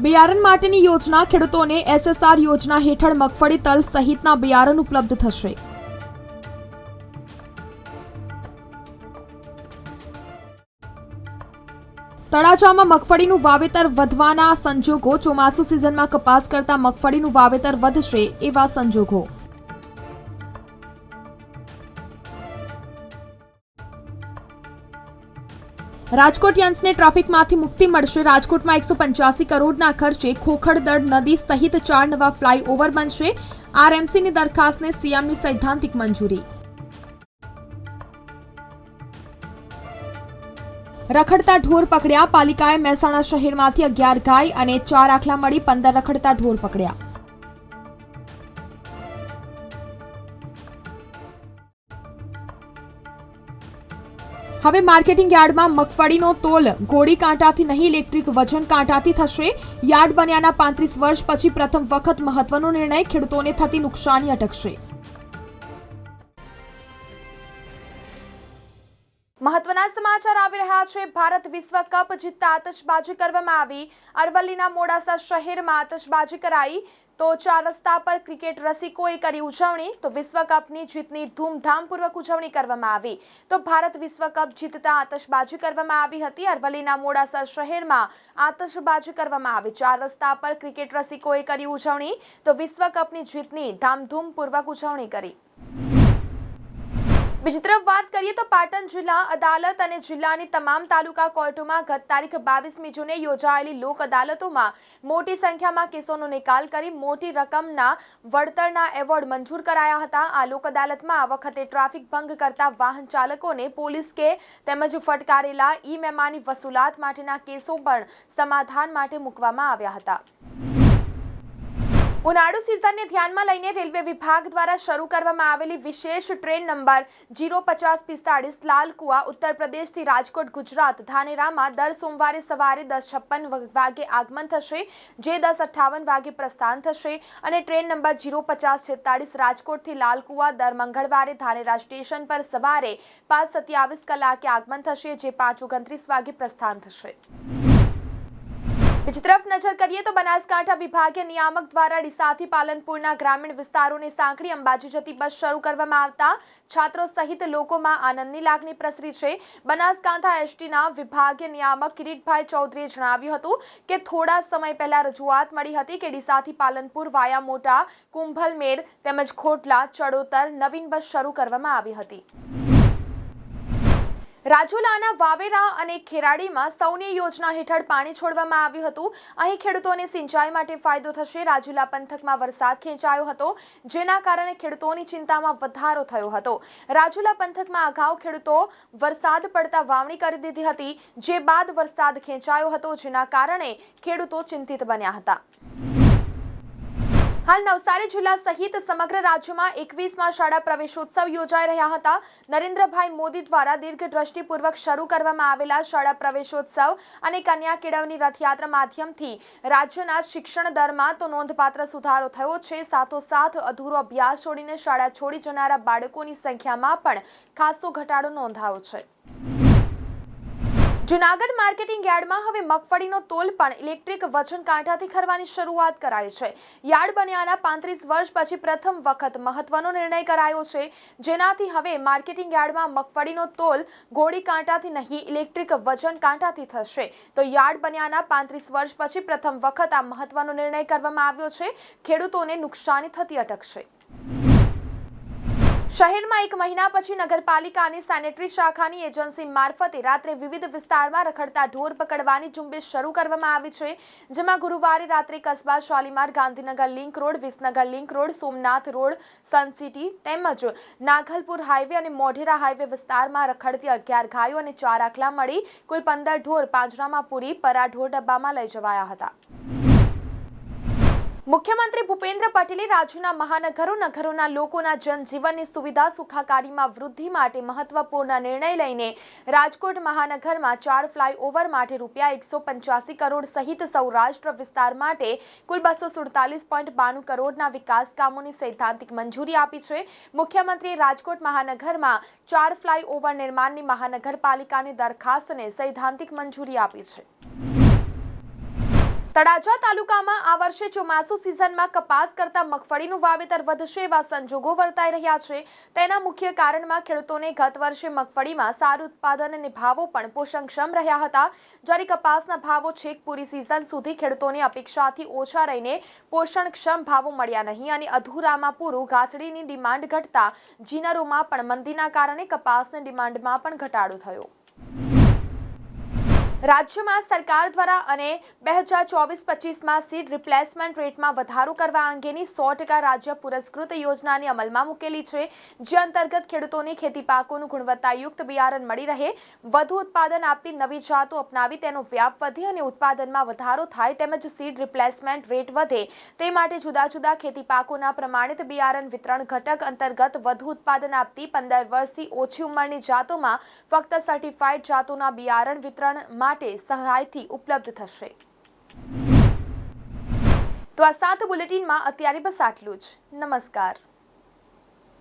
બિયારણ માટેની યોજના ખેડૂતોને એસએસઆર યોજના હેઠળ મગફળી તલ સહિતના બિયારણ ઉપલબ્ધ થશે. તળાજામાં મગફળીનું વાવેતર વધવાના સંજોગો ચોમાસુ સિઝનમાં કપાસ કરતા મગફળીનું વાવેતર વધશે એવા સંજોગો. રાજકોટ યંસને ટ્રાફિકમાંથી મુક્તિ મળશે. રાજકોટમાં એકસો પંચ્યાસી કરોડના ખર્ચે ખોખડદડ નદી સહિત ચાર નવા ફ્લાયઓવર બનશે. આરએમસીની દરખાસ્તને સીએમની સૈદ્ધાંતિક મંજૂરી. રખડતા ઢોર પકડ્યા, પાલિકાએ મહેસાણા શહેરમાંથી અગિયાર ગાય અને ચાર આખલા મળી પંદર રખડતા ઢોર પકડ્યા. હવે માર્કેટિંગ યાર્ડમાં મગફળીનો તોલ ગોળી કાંટાથી નહીં, ઇલેક્ટ્રિક વજન કાંટાથી થશે. યાર્ડ બન્યાના પાંત્રીસ વર્ષ પછી પ્રથમ વખત મહત્વનો નિર્ણય ખેડૂતોને થતી નુકસાની અટકશે. મહત્વના સમાચાર આવી રહ્યા છે. ભારત વિશ્વ કપ જીતતા આતશબાજી કરવામાં આવી. અરવલ્લીના મોડાસા શહેરમાં આતશબાજી કરાઈ. તો ચાર રસ્તા પર ક્રિકેટ રસિકોએ કરી ઉજવણી. તો વિશ્વ કપની જીતની ધૂમધામપૂર્વક ઉજવણી કરવામાં આવી. તો ભારત વિશ્વ કપ જીતતા આતશબાજી કરવામાં આવી હતી. અરવલ્લીના મોડાસર શહેરમાં આતશબાજી કરવામાં આવી. ચાર રસ્તા પર ક્રિકેટ રસિકોએ કરી ઉજવણી. તો વિશ્વ કપની જીતની ધામધૂમપૂર્વક ઉજવણી કરી. બીજી તરફ વાત કરીએ તો પાટણ જિલ્લા, અદાલત અને જિલ્લાની તમામ તાલુકા કોર્ટોમાં ગત તારીખ બાવીસમી જૂને યોજાયેલી લોક અદાલતોમાં મોટી સંખ્યામાં કેસોનો નિકાલ કરી મોટી રકમના વળતરના એવોર્ડ મંજૂર કરાયા હતા. આ લોક અદાલતમાં આ વખતે ટ્રાફિક ભંગ કરતા વાહન ચાલકોને પોલીસ કે તેમજ ફટકારેલા ઈ મેમાની વસૂલાત માટેના કેસો પણ સમાધાન માટે મૂકવામાં આવ્યા હતા. ઉનાળુ સિઝનને ધ્યાનમાં લઈને રેલવે વિભાગ દ્વારા શરૂ કરવામાં આવેલી વિશેષ ટ્રેન નંબર જીરો પચાસ પિસ્તાળીસ લાલકુવા, ઉત્તર પ્રદેશથી રાજકોટ, ગુજરાત, ધાનેરામાં દર સોમવારે સવારે દસ છપ્પન વાગે આગમન થશે, જે દસ અઠ્ઠાવન વાગે પ્રસ્થાન થશે અને ટ્રેન નંબર જીરો પચાસ છેતાળીસ રાજકોટથી લાલકુવા દર મંગળવારે ધાનેરા સ્ટેશન પર સવારે પાંચ સત્યાવીસ કલાકે આગમન થશે, જે પાંચ ઓગણત્રીસ વાગે પ્રસ્થાન થશે. બીજી તરફ નજર કરીએ તો બનાસકાંઠા વિભાગીય નિયામક દ્વારા ડીસાથી પાલનપુરના ગ્રામીણ વિસ્તારોને સાંકળી અંબાજી જતી બસ શરૂ કરવામાં આવતા છાત્રો સહિત લોકોમાં આનંદની લાગણી પ્રસરી છે. બનાસકાંઠા એસટીના વિભાગીય નિયામક કિરીટભાઈ ચૌધરીએ જણાવ્યું હતું કે થોડા સમય પહેલા રજૂઆત મળી હતી કે ડીસાથી પાલનપુર વાયા મોટા કુંભલમેર તેમજ ખોટલા ચડોતર નવીન બસ શરૂ કરવામાં આવી હતી. રાજુલાના વાવેરા અને ખેરાડીમાં સૌની યોજના હેઠળ પાણી છોડવામાં આવ્યું હતું. અહીં ખેડૂતોને સિંચાઈ માટે ફાયદો થશે. રાજુલા પંથકમાં વરસાદ ખેંચાયો હતો, જેના કારણે ખેડૂતોની ચિંતામાં વધારો થયો હતો. રાજુલા પંથકમાં અગાઉ ખેડૂતો વરસાદ પડતા વાવણી કરી દીધી હતી, જે બાદ વરસાદ ખેંચાયો હતો, જેના કારણે ખેડૂતો ચિંતિત બન્યા હતા. હાલ નવસારી જિલ્લા સહિત સમગ્ર રાજ્યમાં એકવીસમાં શાળા પ્રવેશોત્સવ યોજાઈ રહ્યા હતા. નરેન્દ્રભાઈ મોદી દ્વારા દીર્ઘદ્રષ્ટિપૂર્વક શરૂ કરવામાં આવેલા શાળા પ્રવેશોત્સવ અને કન્યા કેળવણી રથયાત્રા માધ્યમથી રાજ્યના શિક્ષણ દરમાં તો નોંધપાત્ર સુધારો થયો છે. સાથોસાથ અધૂરો અભ્યાસ છોડીને શાળા છોડી જનારા બાળકોની સંખ્યામાં પણ ખાસો ઘટાડો નોંધાયો છે. જુનાગઢ માર્કેટિંગ યાર્ડમાં હવે મગફળીનો તોલ પણ ઇલેક્ટ્રિક વજન કાંટાથી ખરવાની શરૂઆત કરાઈ છે. યાર્ડ બન્યાના પાંત્રીસ વર્ષ પછી પ્રથમ વખત મહત્વનો નિર્ણય કરાયો છે. જેનાથી હવે માર્કેટિંગ યાર્ડમાં મગફળીનો તોલ ગોળી કાંટાથી નહીં, ઇલેક્ટ્રિક વજન કાંટાથી થશે. તો યાર્ડ બન્યાના પાંત્રીસ વર્ષ પછી પ્રથમ વખત આ મહત્વનો નિર્ણય કરવામાં આવ્યો છે. ખેડૂતોને નુકસાની થતી અટકશે. શહેરમાં એક મહિના પછી નગરપાલિકાની સેનેટરી શાખાની એજન્સી મારફતે રાત્રે વિવિધ વિસ્તારમાં રખડતા ઢોર પકડવાની ઝુંબેશ શરૂ કરવામાં આવી છે, જેમાં ગુરુવારે રાત્રે Kasba, Shalimar, Gandhinagar link road, Visnagar link road, Somnath road, Sun City તેમજ નાગલપુર હાઈવે અને મોઢેરા હાઈવે વિસ્તારમાં રખડતી અગિયાર ગાયો અને ચાર આખલા મળી કુલ પંદર ઢોર પાંજરામાં પૂરી પરા ઢોર ડબ્બામાં લઈ જવાયા હતા. મુખ્યમંત્રી ભૂપેન્દ્ર પટેલે રાજ્યના મહાનગરો, નગરોના લોકોના જનજીવનની સુવિધા સુખાકારીમાં વૃદ્ધિ માટે મહત્વપૂર્ણ નિર્ણય લઈને રાજકોટ મહાનગરમાં ચાર ફ્લાયઓવર માટે રૂપિયા એકસો પંચ્યાસી કરોડ સહિત સૌરાષ્ટ્ર વિસ્તાર માટે કુલ બસો સુડતાલીસ પોઈન્ટ બાણું કરોડના વિકાસ કામોની સૈદ્ધાંતિક મંજૂરી આપી છે. મુખ્યમંત્રીએ રાજકોટ મહાનગરમાં ચાર ફ્લાયઓવર નિર્માણની મહાનગરપાલિકાની દરખાસ્તને સૈદ્ધાંતિક મંજૂરી આપી છે. તળાજા તાલુકામાં આ વર્ષે ચોમાસુ સિઝનમાં કપાસ કરતા મગફળીનું વાવેતર વધશે એવા સંજોગો વર્તાઈ રહ્યા છે. તેના મુખ્ય કારણમાં ખેડૂતોને ગત વર્ષે મગફળીમાં સારું ઉત્પાદન અને ભાવો પણ પોષણક્ષમ રહ્યા હતા. જ્યારે કપાસના ભાવો છેક પૂરી સિઝન સુધી ખેડૂતોની અપેક્ષાથી ઓછા રહીને પોષણક્ષમ ભાવો મળ્યા નહીં અને અધૂરામાં પૂરું ઘાસડીની ડિમાન્ડ ઘટતા જીનરોમાં પણ મંદીના કારણે કપાસની ડિમાન્ડમાં પણ ઘટાડો થયો. રાજ્યમાં સરકાર દ્વારા અને બે હજાર ચોવીસ પચીસમાં સીડ રિપ્લેસમેન્ટ રેટમાં વધારો કરવા અંગેની સો ટકા રાજ્ય પુરસ્કૃત યોજનાની અમલમાં મૂકેલી છે, જે અંતર્ગત ખેડૂતોને ખેતી પાકોનું ગુણવત્તાયુક્ત બિયારણ મળી રહે, વધુ ઉત્પાદન આપતી નવી જાતો અપનાવી તેનો વ્યાપ વધે અને ઉત્પાદનમાં વધારો થાય તેમજ સીડ રિપ્લેસમેન્ટ રેટ વધે, તે માટે જુદા જુદા ખેતી પાકોના પ્રમાણિત બિયારણ વિતરણ ઘટક અંતર્ગત વધુ ઉત્પાદન આપતી પંદર વર્ષથી ઓછી ઉંમરની જાતોમાં ફક્ત સર્ટિફાઈડ જાતોના બિયારણ વિતરણ માટે સહાયથી ઉપલબ્ધ થશે. તો આ સાત બુલેટિનમાં અત્યારે બસ આટલું જ. નમસ્કાર.